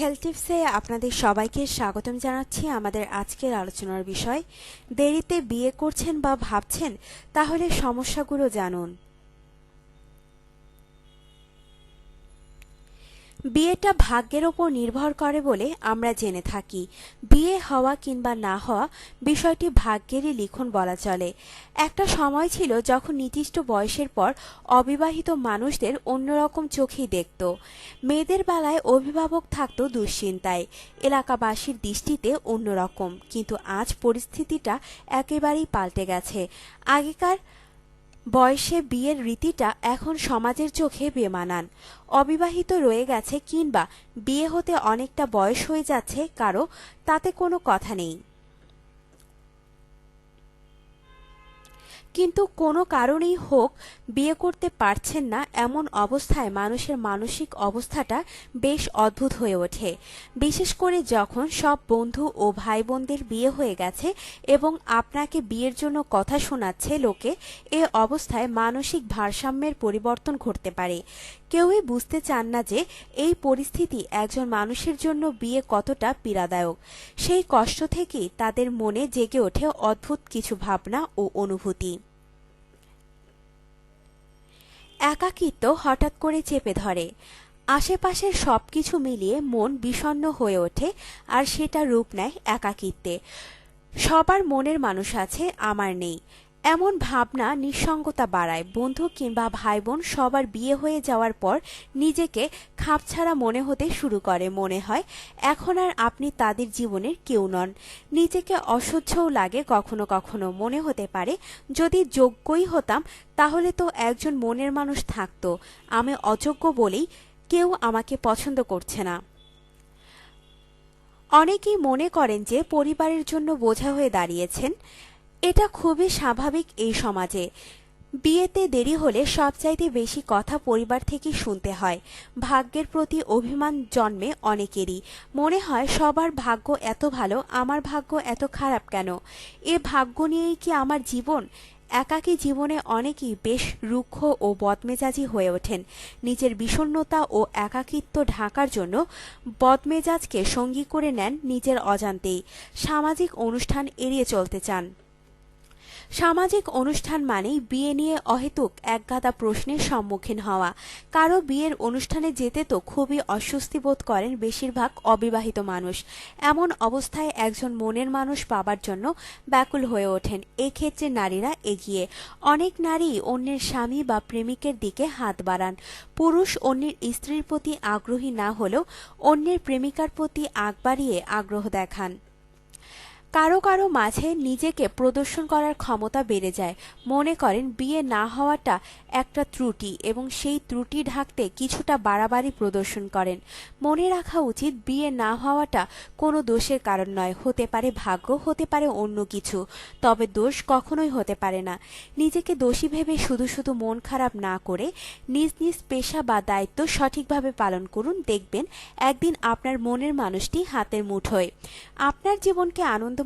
Health টিপসে আপনাদের সবাইকে স্বাগতম জানাচ্ছি আমাদের আজকের আলোচনার বিষয়, দেরিতে বিয়ে করছেন বা ভাবছেন, তাহলে সমস্যাগুলো জানুন। বিয়েটা ভাগ্যের ওপর নির্ভর করে বলে আমরা জেনে থাকি। বিয়ে হওয়া কিংবা না হওয়া বিষয়টি ভাগ্যেরই লিখন বলা চলে। একটা সময় ছিল যখন নির্দিষ্ট বয়সের পর অবিবাহিত মানুষদের অন্যরকম চোখেই দেখত। মেয়েদের বেলায় অভিভাবক থাকত দুশ্চিন্তায়। এলাকাবাসীর দৃষ্টিতে অন্যরকম। কিন্তু আজ পরিস্থিতিটা একেবারেই পাল্টে গেছে। আগেকার বয়সে বিয়ের রীতিটা এখন সমাজের চোখে বেমানান। অবিবাহিত রয়ে গেছে কিংবা বিয়ে হতে অনেকটা বয়স হয়ে যাচ্ছে কারও, তাতে কোনো কথা নেই। কিন্তু কোনো কারণেই হোক, বিয়ে করতে পারছেন না এমন অবস্থায় মানুষের মানসিক অবস্থাটা বেশ অদ্ভুত হয়ে ওঠে। বিশেষ করে যখন সব বন্ধু ও ভাই বোনদের বিয়ে হয়ে গেছে এবং আপনাকে বিয়ের জন্য কথা শোনাচ্ছে লোকে, এ অবস্থায় মানসিক ভারসাম্যের পরিবর্তন ঘটতে পারে। কেউই বুঝতে চান না যে এই পরিস্থিতি একজন মানুষের জন্য বিয়ে কতটা পীড়াদায়ক। সেই কষ্ট থেকেই তাদের মনে জেগে ওঠে অদ্ভুত কিছু ভাবনা ও অনুভূতি। একাকিত্ব হঠাৎ করে চেপে ধরে। আশেপাশের সব কিছু মিলিয়ে মন বিষণ্ন হয়ে ওঠে আর সেটা রূপ নেয় একাকিত্বে। সবার মনের মানুষ আছে, আমার নেই। এমন ভাবনা নিঃসঙ্গতা বাড়ায়। বন্ধু কিংবা ভাই বোন সবার বিয়ে হয়ে যাওয়ার পর নিজেকে খাপছাড়া মনে হতে শুরু করে মনে হয়, এখন আর আপনি তাদের জীবনের কেউ নন। নিজেকে অসহ্যও লাগে কখনো কখনো, মনে হতে পারে, যদি যোগ্যই হতাম, তাহলে তো একজন মনের মানুষ থাকতো। আমি অযোগ্য বলেই কেউ আমাকে পছন্দ করছে না। অনেকেই মনে করেন যে পরিবারের জন্য বোঝা হয়ে দাঁড়িয়েছেন। এটা খুবই স্বাভাবিক এই সমাজে। বিয়েতে দেরি হলে সবচাইতে বেশি কথা পরিবার থেকে শুনতে হয়। ভাগ্যের প্রতি অভিমান জন্মে অনেকেরই। মনে হয়, সবার ভাগ্য এত ভালো, আমার ভাগ্য এত খারাপ কেন? এ ভাগ্য নিয়েই কি আমার জীবন? একাকী জীবনে অনেকেই বেশ রুক্ষ ও বদমেজাজি হয়ে ওঠেন। নিজের বিষণ্নতা ও একাকিত্ব ঢাকার জন্য বদমেজাজকে সঙ্গী করে নেন নিজের অজান্তেই। সামাজিক অনুষ্ঠান এড়িয়ে চলতে চান। সামাজিক অনুষ্ঠান মানেই বিয়ে নিয়ে অহেতুক একগাদা প্রশ্নের সম্মুখীন হওয়া। কারও বিয়ের অনুষ্ঠানে যেতে তো খুবই অস্বস্তি বোধ করেন বেশিরভাগ অবিবাহিত মানুষ। এমন অবস্থায় একজন মনের মানুষ পাবার জন্য ব্যাকুল হয়ে ওঠেন। এক্ষেত্রে নারীরা এগিয়ে। অনেক নারী অন্যের স্বামী বা প্রেমিকের দিকে হাত বাড়ান। পুরুষ অন্যের স্ত্রীর প্রতি আগ্রহী না হলেও অন্যের প্রেমিকার প্রতি আগ বাড়িয়ে আগ্রহ দেখান। কারও কারও মাঝে নিজেকে প্রদর্শন করার ক্ষমতা বেড়ে যায়। মনে করেন, বিয়ে না হওয়াটা একটা ত্রুটি এবং সেই ত্রুটি ঢাকতে কিছুটা বাড়াবাড়ি প্রদর্শন করেন। মনে রাখা উচিত, বিয়ে না হওয়াটা কোনো দোষের কারণ নয়, হতে পারে ভাগ্য, হতে পারে অন্য কিছু, তবে দোষ কখনোই হতে পারে না। নিজেকে দোষী ভেবে শুধু শুধু মন খারাপ না করে নিজ নিজ পেশা বা দায়িত্ব সঠিকভাবে পালন করুন। দেখবেন, একদিন আপনার মনের মানুষটি হাতের মুঠোয়। আপনার জীবনকে আনন্দ